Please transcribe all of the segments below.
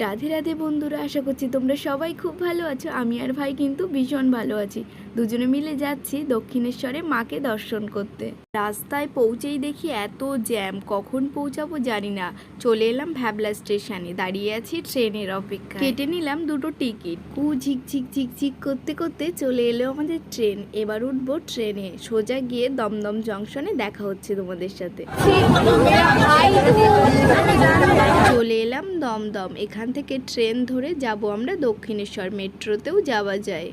রাধে রাধে বন্ধুরা, আশা করছি তোমরা সবাই খুব ভালো আছো। আমি আর ভাই কিন্তু ভীষণ ভালো আছি। দুজনে মিলে যাচ্ছি দক্ষিণেশ্বরে মাকে দর্শন করতে। রাস্তায় পৌঁছেই দেখি এত জ্যাম, কখন পৌঁছাবো জানি না। চলে এলাম ভ্যাবলা স্টেশনে, দাঁড়িয়ে আছি ট্রেনের অপেক্ষা কেটে নিলাম দুটো টিকিট। কু ঝিক ঝিক ঝিক ঝিক করতে করতে চলে এলো আমাদের ট্রেন। এবার উঠবো ট্রেনে, সোজা গিয়ে দমদম জংশনে দেখা হচ্ছে তোমাদের সাথে। চলে এলাম দমদম। এখান থেকে ট্রেন ধরে যাব আমরা দক্ষিণেশ্বর মেট্রোতেও যাওয়া যায়।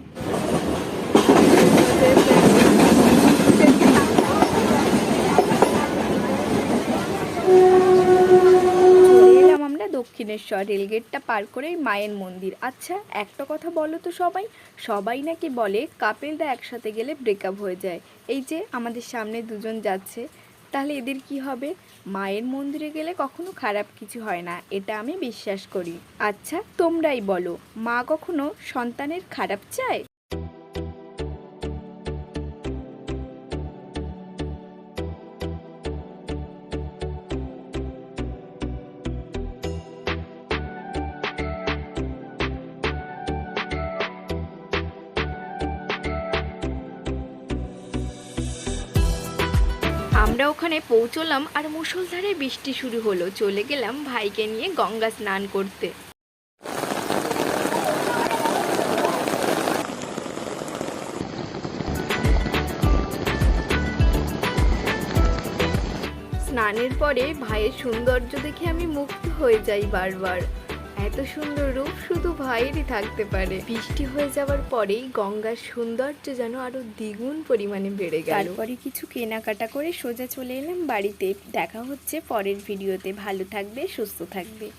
দক্ষিণেশ্বর রেলগেটটা পার করেই মায়ের মন্দির। আচ্ছা একটা কথা বলো তো সবাই। সবাই নাকি বলে কাপেলরা একসাথে গেলে ব্রেকআপ হয়ে যায়। এই যে আমাদের সামনে দুজন যাচ্ছে। তাহলে এদের কি হবে? মায়ের মন্দিরে গেলে কখনো খারাপ কিছু হয় না, এটা আমি বিশ্বাস করি। আচ্ছা তোমরাই বলো, মা কখনো সন্তানের খারাপ চায়? আমরা ওখানে পৌঁছলাম আর মুষলধারে বৃষ্টি শুরু হলো। চলে গেলাম ভাইকে নিয়ে গঙ্গা স্নান করতে। স্নানের পরে ভাইয়ের সৌন্দর্য দেখে আমি মুগ্ধ হয়ে যাই বারবার। এত সুন্দর রূপ শুধু ভাইয়েরই থাকতে পারে। বৃষ্টি হয়ে যাওয়ার পরেই গঙ্গার সৌন্দর্য যেন আরও দ্বিগুণ পরিমাণে বেড়ে গেল। তারপরে কিছু কেনাকাটা করে সোজা চলে এলাম বাড়িতে। দেখা হচ্ছে পরের ভিডিওতে। ভালো থাকবে, সুস্থ থাকবে।